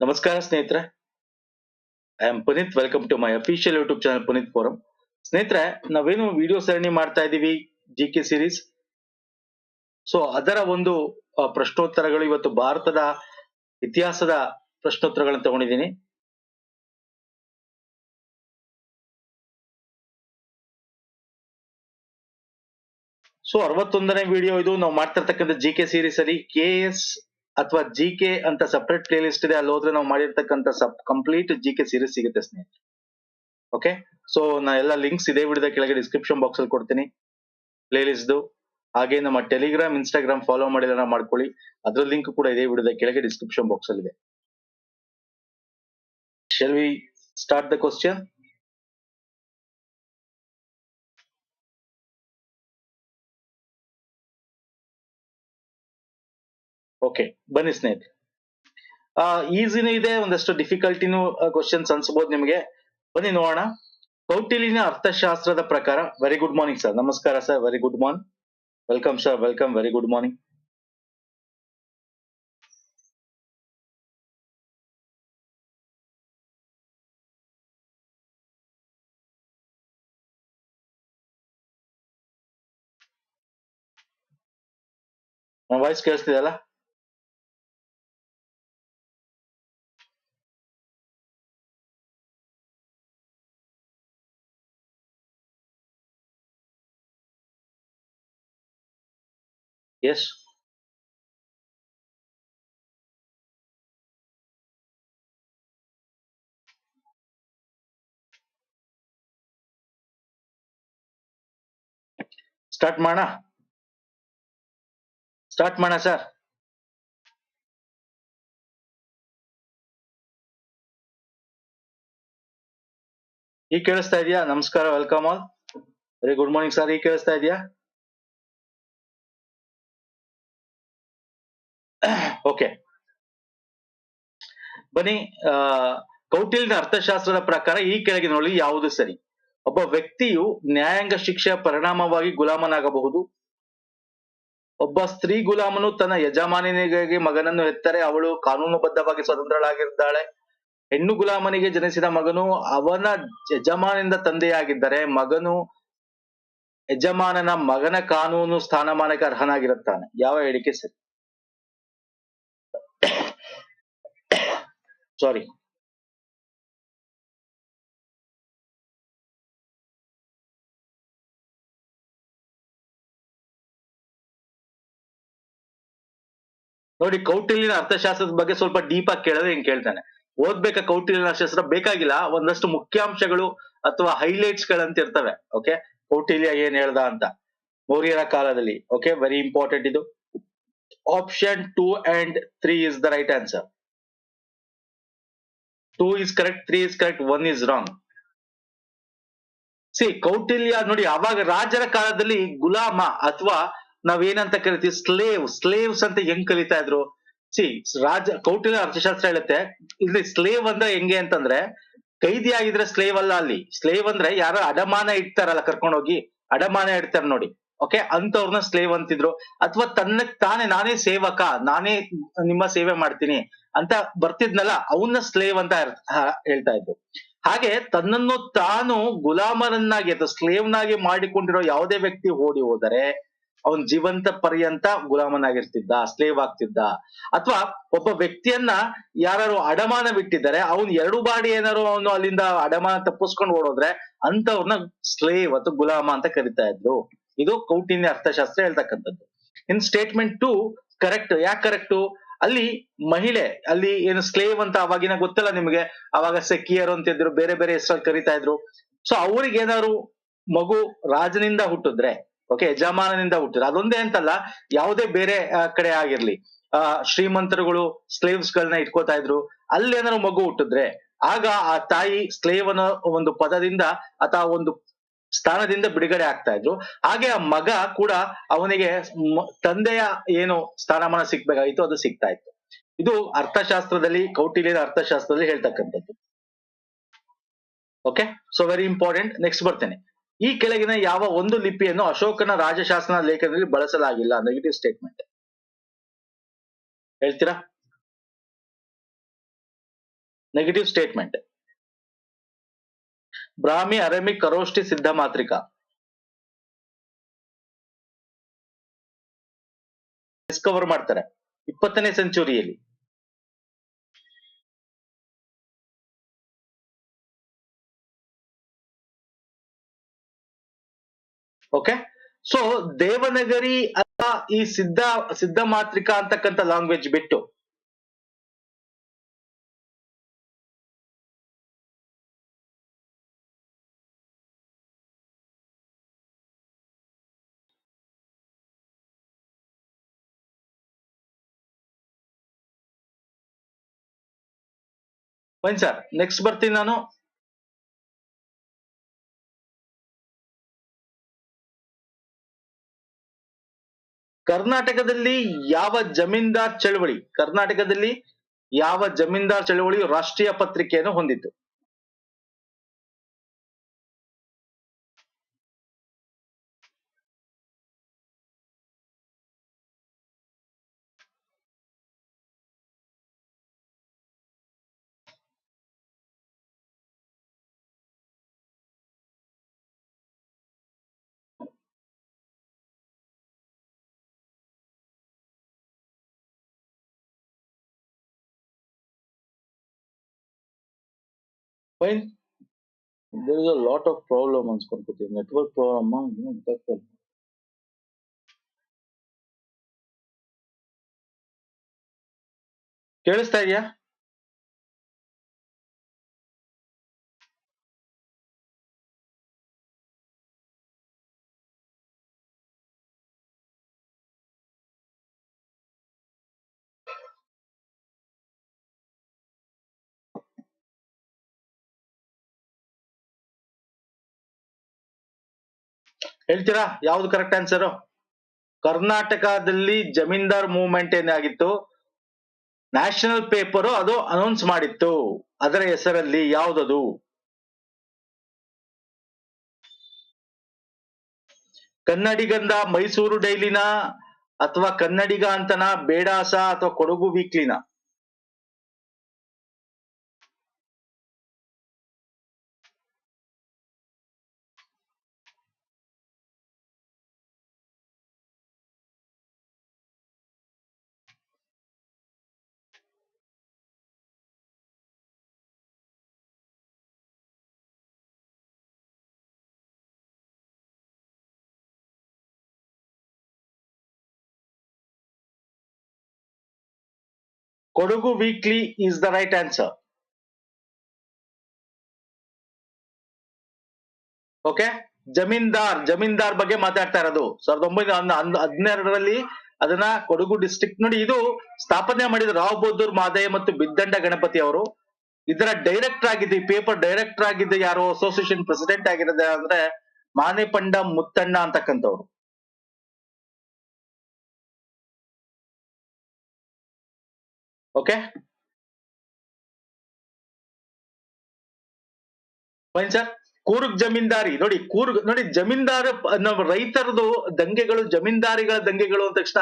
ನಮಸ್ಕಾರ ಸ್ನೇಹಿತರೆ. I am Puneeth, welcome to my official YouTube channel Puneeth forum. ಸ್ನೇಹಿತರೆ, ನಾವೇನು ವಿಡಿಯೋ ಸರಣಿ ಮಾಡ್ತಾ ಇದೀವಿ ಜಿ ಕೆ ಸಿರೀಸ್ ಸೊ ಅದರ ಒಂದು ಪ್ರಶ್ನೋತ್ತರಗಳು ಇವತ್ತು ಭಾರತದ ಇತಿಹಾಸದ ಪ್ರಶ್ನೋತ್ತರಗಳನ್ನು ತಗೊಂಡಿದ್ದೀನಿ. ಸೊ ಅರವತ್ತೊಂದನೇ ವಿಡಿಯೋ ಇದು ನಾವು ಮಾಡ್ತಿರ್ತಕ್ಕಂಥ ಜಿ ಕೆ ಸೀರೀಸ್ ಅಲ್ಲಿ ಕೆ ಎಸ್ ಅಥವಾ ಜಿ ಕೆ ಅಂತ ಸಪ್ರೇಟ್ ಪ್ಲೇ ಲಿಸ್ಟ್ ಇದೆ. ಅಲ್ಲಿ ಹೋದ್ರೆ ನಾವು ಮಾಡಿರ್ತಕ್ಕಂಥ sub complete G K series ಸಿಗುತ್ತೆ ಸ್ನೇಹಿತರೆ. ಓಕೆ ಸೊ ನಾ ಎಲ್ಲ ಲಿಂಕ್ಸ್ ಇದೇ ವಿಡಿಯೋದ ಕೆಳಗೆ ಡಿಸ್ಕ್ರಿಪ್ಷನ್ ಬಾಕ್ಸ್ ಅಲ್ಲಿ ಕೊಡ್ತೀನಿ. ಪ್ಲೇ ಲಿಸ್ಟ್ ಹಾಗೆ ನಮ್ಮ ಟೆಲಿಗ್ರಾಮ್ ಇನ್ಸ್ಟಾಗ್ರಾಮ್ ಫಾಲೋ ಮಾಡಿದ್ರೆ ಮಾಡ್ಕೊಳ್ಳಿ. ಅದ್ರ ಲಿಂಕ್ ಕೂಡ ಇದೆ ವಿಡಿಯೋದ ಕೆಳಗೆ ಡಿಸ್ಕ್ರಿಪ್ಷನ್ ಬಾಕ್ಸ್ ಅಲ್ಲಿ ಇದೆ. Shall we start the question okay ಬನ್ನಿ ಸ್ನೇಹಿತರೆ. ಈಸಿನೂ ಇದೆ, ಒಂದಷ್ಟು ಡಿಫಿಕಲ್ಟಿನೂ ಕ್ವಶನ್ಸ್ ಅನ್ಸಬಹುದು ನಿಮಗೆ. ಬನ್ನಿ ನೋಡೋಣ. ಕೌಟಿಲಿನ ಅರ್ಥಶಾಸ್ತ್ರದ ಪ್ರಕಾರ ವೆರಿ ಗುಡ್ ಮಾರ್ನಿಂಗ್ ಸರ್ ನಮಸ್ಕಾರ sir very good morning welcome sir welcome very good morning ನನ್ನ ವಾಯ್ಸ್ ಕೇಳಿಸ್ತಿದೆಯಲ್ಲ ಎಸ್ ಸ್ಟಾರ್ಟ್ ಮಾಡೋಣ ಸ್ಟಾರ್ಟ್ ಮಾಡೋಣ ಸರ್ ಈ ಕೇಳಿಸ್ತಾ ಇದೆಯಾ? ನಮಸ್ಕಾರ welcome all very good morning sir ಈ ಕೇಳಿಸ್ತಾ ಇದೆಯಾ? ಓಕೆ ಬನ್ನಿ ಆ, ಕೌಟಿಲ್ಯನ ಅರ್ಥಶಾಸ್ತ್ರದ ಪ್ರಕಾರ ಈ ಕೆಳಗಿನಲ್ಲಿ ಯಾವುದು ಸರಿ. ಒಬ್ಬ ವ್ಯಕ್ತಿಯು ನ್ಯಾಯಾಂಗ ಶಿಕ್ಷೆಯ ಪರಿಣಾಮವಾಗಿ ಗುಲಾಮನಾಗಬಹುದು. ಒಬ್ಬ ಸ್ತ್ರೀ ಗುಲಾಮನು ತನ್ನ ಯಜಮಾನಿನಿಗಾಗಿ ಮಗನನ್ನು ಹೆತ್ತರೆ. ಅವಳು ಕಾನೂನುಬದ್ಧವಾಗಿ ಸ್ವತಂತ್ರಳಾಗಿದ್ದಾಳೆ. ಹೆಣ್ಣು ಗುಲಾಮನಿಗೆ ಜನಿಸಿದ ಮಗನು ಅವನ ಯಜಮಾನಿಂದ ತಂದೆಯಾಗಿದ್ದರೆ ಮಗನು ಯಜಮಾನನ ಮಗನ ಕಾನೂನು ಸ್ಥಾನಮಾನಕ್ಕೆ ಅರ್ಹನಾಗಿರುತ್ತಾನೆ. ಯಾವ ಹೇಳಿಕೆ ಸರಿ? ಸಾರಿ ನೋಡಿ, ಕೌಟಿಲ್ಯನ ಅರ್ಥಶಾಸ್ತ್ರದ ಬಗ್ಗೆ ಸ್ವಲ್ಪ ಡೀಪ್ ಆಗಿ ಕೇಳಿದ್ರೆ ಹಿಂಗ್ ಕೇಳ್ತಾನೆ. ಓದ್ಬೇಕಾ ಕೌಟಿಲ್ಯನ ಅರ್ಥಶಾಸ್ತ್ರ? ಬೇಕಾಗಿಲ್ಲ. ಒಂದಷ್ಟು ಮುಖ್ಯಾಂಶಗಳು ಅಥವಾ ಹೈಲೈಟ್ಸ್ ಗಳಂತ ಇರ್ತವೆ. ಓಕೆ ಕೌಟಿಲ್ಯ ಏನ್ ಹೇಳ್ದ ಅಂತ? ಮೌರ್ಯರ ಕಾಲದಲ್ಲಿ. ಓಕೆ ವೆರಿ ಇಂಪಾರ್ಟೆಂಟ್ ಇದು. Option 2 and three is the right answer two is correct three is correct one is wrong C Kautilya ನೋಡಿ ಅವಾಗ ರಾಜರ ಕಾಲದಲ್ಲಿ ಗುಲಾಮ ಅಥವಾ ನಾವೇನಂತ ಕರಿತೀವಿ? ಸ್ಲೇವ್ ಸ್ಲೇವ್ಸ್ ಅಂತ ಹೆಂಗ್ ಕಲಿತಾ ಇದ್ರು? ಸಿ ರಾಜ, ಕೌಟಿಲ್ಯ ಅರ್ಥಶಾಸ್ತ್ರ ಹೇಳುತ್ತೆ, ಇಲ್ಲಿ ಸ್ಲೇವ್ ಅಂದ್ರೆ ಹೆಂಗೆ ಅಂತಂದ್ರೆ, ಕೈದಿ ಆಗಿದ್ರೆ ಸ್ಲೇವ್ ಅಲ್ಲ ಅಲ್ಲಿ. ಸ್ಲೇವ್ ಅಂದ್ರೆ ಯಾರೋ ಅಡಮಾನ ಇಡ್ತಾರಲ್ಲ ಕರ್ಕೊಂಡೋಗಿ, ಅಡಮಾನ ಇಡ್ತಾರೆ ನೋಡಿ. ಓಕೆ ಅಂತವ್ರನ್ನ ಸ್ಲೇವ್ ಅಂತಿದ್ರು. ಅಥವಾ ತನ್ನ ತಾನೇ ನಾನೇ ಸೇವಕ, ನಾನೇ ನಿಮ್ಮ ಸೇವೆ ಮಾಡ್ತೀನಿ ಅಂತ ಬರ್ತಿದ್ನಲ್ಲ ಅವನ್ನ ಸ್ಲೇವ್ ಅಂತ ಹೇಳ್ತಾ ಇದ್ರು. ಹಾಗೆ ತನ್ನನ್ನು ತಾನು ಗುಲಾಮನನ್ನಾಗಿ ಅಥವಾ ಸ್ಲೇವ್ನಾಗಿ ಮಾಡಿಕೊಂಡಿರೋ ಯಾವುದೇ ವ್ಯಕ್ತಿ ಓಡಿ ಹೋದರೆ, ಅವನ್ ಜೀವಂತ ಪರ್ಯಂತ ಗುಲಾಮನಾಗಿರ್ತಿದ್ದ ಸ್ಲೇವ್ ಆಗ್ತಿದ್ದ. ಅಥವಾ ಒಬ್ಬ ವ್ಯಕ್ತಿಯನ್ನ ಯಾರು ಅಡಮಾನ ಬಿಟ್ಟಿದ್ದಾರೆ, ಅವನ್ ಎರಡು ಬಾಡಿ ಏನಾರು ಅವನು ಅಲ್ಲಿಂದ ಅಡಮಾನ ತಪ್ಪಿಸ್ಕೊಂಡು ಓಡೋದ್ರೆ ಅಂತವ್ರನ್ನ ಸ್ಲೇವ್ ಅಥವಾ ಗುಲಾಮ ಅಂತ ಕರಿತಾ ಇದ್ರು. ಇದು ಕೌಟಿನ್ಯ ಅರ್ಥಶಾಸ್ತ್ರ ಹೇಳ್ತಕ್ಕಂಥದ್ದು. ಇನ್ ಸ್ಟೇಟ್ಮೆಂಟ್ ಟು ಕರೆಕ್ಟ್ ಯಾಕೆ ಕರೆಕ್ಟ್ ಅಲ್ಲಿ ಮಹಿಳೆ, ಅಲ್ಲಿ ಏನು ಸ್ಲೇವ್ ಅಂತ ಅವಾಗಿನ ಗೊತ್ತಲ್ಲ ನಿಮಗೆ? ಅವಾಗ ಸೆಕಿಯರ್ ಅಂತ ಇದ್ರು, ಬೇರೆ ಬೇರೆ ಹೆಸರಲ್ಲಿ ಕರಿತಾ ಇದ್ರು. ಸೊ ಅವ್ರಿಗೆ ಏನಾದ್ರು ಮಗು ರಾಜನಿಂದ ಹುಟ್ಟಿದ್ರೆ ಓಕೆ ಯಜಮಾನನಿಂದ ಹುಟ್ಟಿದ್ರೆ, ಅದೊಂದೇ ಅಂತಲ್ಲ, ಯಾವುದೇ ಬೇರೆ ಕಡೆ ಆಗಿರ್ಲಿ. ಆ, ಶ್ರೀಮಂತರುಗಳು ಸ್ಲೇವ್ಸ್ ಗಳನ್ನ ಇಟ್ಕೋತಾ ಇದ್ರು. ಅಲ್ಲೇನಾದ್ರು ಮಗು ಹುಟ್ಟಿದ್ರೆ, ಆಗ ಆ ತಾಯಿ ಸ್ಲೇವ್ ಅನ್ನೋ ಒಂದು ಪದದಿಂದ ಅಥವಾ ಒಂದು ಸ್ಥಾನದಿಂದ ಬಿಡುಗಡೆ ಆಗ್ತಾ ಇದ್ರು. ಹಾಗೆ ಆ ಮಗ ಕೂಡ ಅವನಿಗೆ ತಂದೆಯ ಏನು ಸ್ಥಾನಮಾನ ಸಿಗ್ಬೇಕಾಗಿತ್ತು ಅದು ಸಿಗ್ತಾ ಇತ್ತು. ಇದು ಅರ್ಥಶಾಸ್ತ್ರದಲ್ಲಿ, ಕೌಟಿಲ್ಯದ ಅರ್ಥಶಾಸ್ತ್ರದಲ್ಲಿ ಹೇಳ್ತಕ್ಕಂಥದ್ದು. Okay so very important next ಬರ್ತೇನೆ. ಈ ಕೆಳಗಿನ ಯಾವ ಒಂದು ಲಿಪಿಯನ್ನು ಅಶೋಕನ ರಾಜಶಾಸನ ಲೇಖನದಲ್ಲಿ ಬಳಸಲಾಗಿಲ್ಲ ನೆಗೆಟಿವ್ ಸ್ಟೇಟ್ಮೆಂಟ್ ಹೇಳ್ತೀರಾ? Negative statement Brahmi Aramaic Kharoshthi Siddha Matrika. Discover ಮಾಡ್ತಾರೆ. ಇಪ್ಪತ್ತನೇ ಸೆಂಚುರಿಯಲ್ಲಿ ಓಕೆ ಸೊ ದೇವನಗರಿ ಅಥವಾ ಈ ಸಿದ್ಧ ಸಿದ್ಧ ಮಾತ್ರಿಕ ಅಂತಕ್ಕಂಥ ಲ್ಯಾಂಗ್ವೇಜ್ ಬಿಟ್ಟು. ಫೈನ್ ಸರ್ ನೆಕ್ಸ್ಟ್ ಬರ್ತೀನಿ ನಾನು. ಕರ್ನಾಟಕದಲ್ಲಿ ಯಾವ ಜಮೀನ್ದಾರ್ ಚಳವಳಿ, ಕರ್ನಾಟಕದಲ್ಲಿ ಯಾವ ಜಮೀನ್ದಾರ್ ಚಳವಳಿ ರಾಷ್ಟ್ರೀಯ ಪತ್ರಿಕೆಯನ್ನು ಹೊಂದಿತ್ತು? fine there is a lot of problem ಅನ್ಸ್ಕೊಂಡ್ಕೊತೀನಿ network problem ಕೇಳಿಸ್ತಾ ಇದೆಯಾ ಹೇಳ್ತೀರಾ? ಯಾವ್ದು ಕರೆಕ್ಟ್ ಆನ್ಸರ್ ಕರ್ನಾಟಕದಲ್ಲಿ ಜಮೀನ್ದಾರ್ ಮೂವ್ಮೆಂಟ್ ಏನಾಗಿತ್ತು? ನ್ಯಾಷನಲ್ ಪೇಪರ್ ಅದು ಅನೌನ್ಸ್ ಮಾಡಿತ್ತು. ಅದರ ಹೆಸರಲ್ಲಿ ಯಾವುದದು? ಕನ್ನಡಿಗಂದ ಮೈಸೂರು ಡೈಲಿನ ಅಥವಾ ಕನ್ನಡಿಗ ಅಂತನ, ಬೇಡಾಸ ಅಥವಾ Kodagu ವೀಕ್ಲಿನ Kodagu weekly is the right answer okay zamindar zamindar ಬಗ್ಗೆ ಮಾತಾಡ್ತಾ ಇರೋದು. ಸಾವಿರದ ಒಂಬೈನೂರ ಹದಿನೆರಡರಲ್ಲಿ ಅದನ್ನ ಕೊಡಗು ಡಿಸ್ಟ್ರಿಕ್ಟ್ ನೋಡಿ ಇದು ಸ್ಥಾಪನೆ ಮಾಡಿದ ರಾವ್ ಬಹದ್ದೂರ್ ಮಾದಯ್ಯ ಮತ್ತು ಬಿದ್ದಂಡ ಗಣಪತಿ ಅವರು. ಇದರ ಡೈರೆಕ್ಟರ್ ಆಗಿದ್ದು ಪೇಪರ್ ಡೈರೆಕ್ಟರ್ ಆಗಿದ್ದು ಯಾರು? ಅಸೋಸಿಯೇಷನ್ ಪ್ರೆಸಿಡೆಂಟ್ ಆಗಿರೋದು ಅಂದ್ರೆ ಮಾನೆಪಂಡ ಮುತ್ತಣ್ಣ ಅಂತಕ್ಕಂಥವ್ರು. Okay fine sir Coorg zamindari. ನೋಡಿ, ಕೂರ್ಗ್, ನೋಡಿ, ಜಮೀನ್ದಾರ ನಮ್ಮ ರೈತರದು ದಂಗೆಗಳು, ಜಮೀನ್ದಾರಿಗಳ ದಂಗೆಗಳು ಅಂದ ತಕ್ಷಣ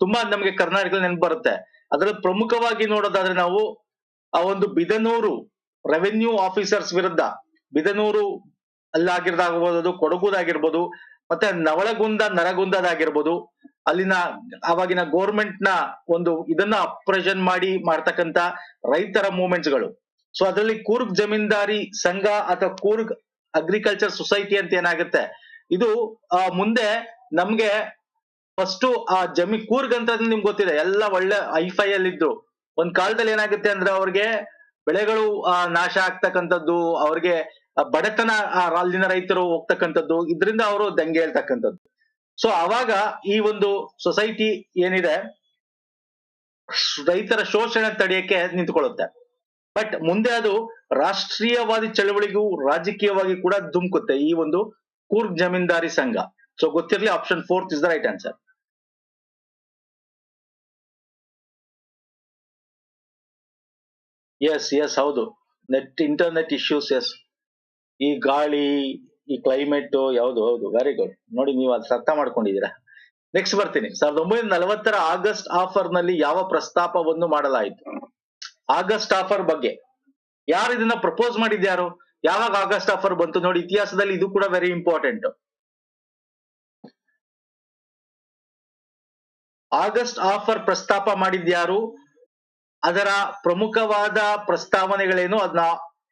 ತುಂಬಾ ನಮಗೆ ಕರ್ನಾಟಕದಲ್ಲಿ ನೆನಪು ಬರುತ್ತೆ. ಅದರಲ್ಲಿ ಪ್ರಮುಖವಾಗಿ ನೋಡೋದಾದ್ರೆ ನಾವು ಆ ಒಂದು ಬಿದನೂರು ರೆವೆನ್ಯೂ ಆಫೀಸರ್ಸ್ ವಿರುದ್ಧ. ಬಿದನೂರು ಅಲ್ಲಾಗಿರ್ದಾಗಬಹುದು ಕೊಡಗುದಾಗಿರ್ಬೋದು, ಮತ್ತೆ ನವಳಗುಂದ, ನರಗುಂದದಾಗಿರ್ಬೋದು. ಅಲ್ಲಿನ ಅವಾಗಿನ ಗೋರ್ಮೆಂಟ್ನ ಒಂದು ಇದನ್ನ ಅಪ್ರೆಷನ್ ಮಾಡಿ ಮಾಡ್ತಕ್ಕಂತ ರೈತರ ಮೂವ್ಮೆಂಟ್ಸ್ಗಳು. ಸೊ ಅದರಲ್ಲಿ ಕೂರ್ಗ್ ಜಮೀನ್ದಾರಿ ಸಂಘ ಅಥವಾ ಕೂರ್ಗ್ ಅಗ್ರಿಕಲ್ಚರ್ ಸೊಸೈಟಿ ಅಂತ ಏನಾಗುತ್ತೆ? ಇದು ಮುಂದೆ ನಮ್ಗೆ ಫಸ್ಟ್ ಆ ಜಮೀನ್ ಕೂರ್ಗ್ ಅಂತ ನಿಮ್ಗೆ ಗೊತ್ತಿದೆ, ಎಲ್ಲ ಒಳ್ಳೆ ಐಫೈ ಅಲ್ಲಿ ಇದ್ರು ಒಂದ್ ಕಾಲದಲ್ಲಿ ಏನಾಗುತ್ತೆ ಅಂದ್ರೆ ಅವ್ರಿಗೆ ಬೆಳೆಗಳು ನಾಶ ಆಗ್ತಕ್ಕಂಥದ್ದು, ಅವ್ರಿಗೆ ಬಡತನ ಅಲ್ಲಿನ ರೈತರು ಹೋಗ್ತಕ್ಕಂಥದ್ದು, ಇದರಿಂದ ಅವರು ದಂಗೆ ಹೇಳ್ತಕ್ಕಂಥದ್ದು. ಸೊ ಅವಾಗ ಈ ಒಂದು ಸೊಸೈಟಿ ಏನಿದೆ, ರೈತರ ಶೋಷಣೆ ತಡೆಯಕ್ಕೆ ನಿಂತ್ಕೊಳ್ಳುತ್ತೆ. ಬಟ್ ಮುಂದೆ ಅದು ರಾಷ್ಟ್ರೀಯವಾದಿ ಚಳವಳಿಗೂ ರಾಜಕೀಯವಾಗಿ ಕೂಡ ಧುಮುಕುತ್ತೆ ಈ ಒಂದು ಕೂರ್ಗ್ ಜಮೀನ್ದಾರಿ ಸಂಘ. So ಗೊತ್ತಿರ್ಲಿ option fourth is the right answer yes yes ಹೌದು. ನೆಟ್ ಇಂಟರ್ನೆಟ್ ಇಶ್ಯೂಸ್ ಎಸ್ ಈ ಗಾಳಿ ಈ ಕ್ಲೈಮೇಟ್ ಯಾವ್ದು, ಹೌದು ವೆರಿ ಗುಡ್ ನೋಡಿ, ನೀವು ಅದ್ ಅರ್ಥ ಮಾಡ್ಕೊಂಡಿದ್ದೀರಾ. ನೆಕ್ಸ್ಟ್ ಬರ್ತೀನಿ. ಸಾವಿರದ ಒಂಬೈನೂರ ನಲವತ್ತರ ಆಗಸ್ಟ್ ಆಫರ್ನಲ್ಲಿ ಯಾವ ಪ್ರಸ್ತಾಪವನ್ನು ಮಾಡಲಾಯಿತು? ಆಗಸ್ಟ್ ಆಫರ್ ಬಗ್ಗೆ. ಯಾರು ಇದನ್ನ ಪ್ರಪೋಸ್ ಮಾಡಿದ್ಯಾರು? ಯಾವಾಗ ಆಗಸ್ಟ್ ಆಫರ್ ಬಂತು? ನೋಡಿ, ಇತಿಹಾಸದಲ್ಲಿ ಇದು ಕೂಡ ವೆರಿ ಇಂಪಾರ್ಟೆಂಟ್ ಆಗಸ್ಟ್ ಆಫರ್ ಪ್ರಸ್ತಾಪ ಮಾಡಿದ್ಯಾರು? ಅದರ ಪ್ರಮುಖವಾದ ಪ್ರಸ್ತಾವನೆಗಳೇನು? ಅದನ್ನ